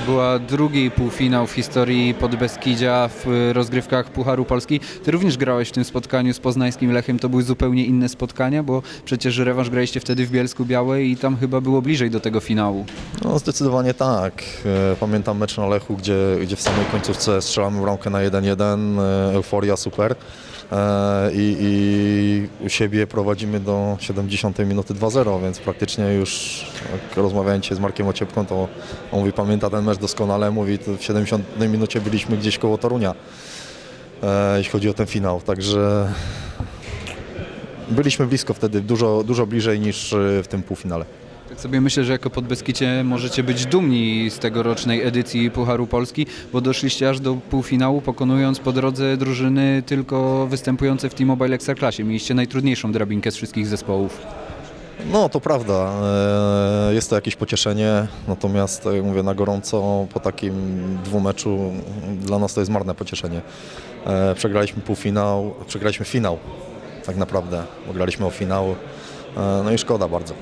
była drugi półfinał w historii Podbeskidzia w rozgrywkach Pucharu Polski. Ty również grałeś w tym spotkaniu z poznańskim Lechem. To były zupełnie inne spotkania, bo przecież rewanż graliście wtedy w Bielsku Białej i tam chyba było bliżej do tego finału. No zdecydowanie tak. E, Pamiętam mecz na Lechu, gdzie, gdzie w samej końcówce strzelamy bramkę na 1-1, e, euforia super. E, I, I u siebie prowadzimy do 70 minuty 2-0, więc praktycznie już jak dzisiaj z Markiem Ociepką, to on mówi, pamięta ten mecz doskonale, mówi, w 70 minucie byliśmy gdzieś koło Torunia, e, jeśli chodzi o ten finał, także byliśmy blisko wtedy, dużo, dużo bliżej niż e, w tym półfinale. Tak sobie myślę, że jako Podbeskidzie możecie być dumni z tegorocznej edycji Pucharu Polski, bo doszliście aż do półfinału, pokonując po drodze drużyny tylko występujące w T-Mobile Ekstraklasie. Mieliście najtrudniejszą drabinkę z wszystkich zespołów. No to prawda, e, jest to jakieś pocieszenie, natomiast jak mówię na gorąco po takim dwumeczu dla nas to jest marne pocieszenie. E, Przegraliśmy półfinał, przegraliśmy finał tak naprawdę, bo graliśmy o finał, E, no i szkoda bardzo.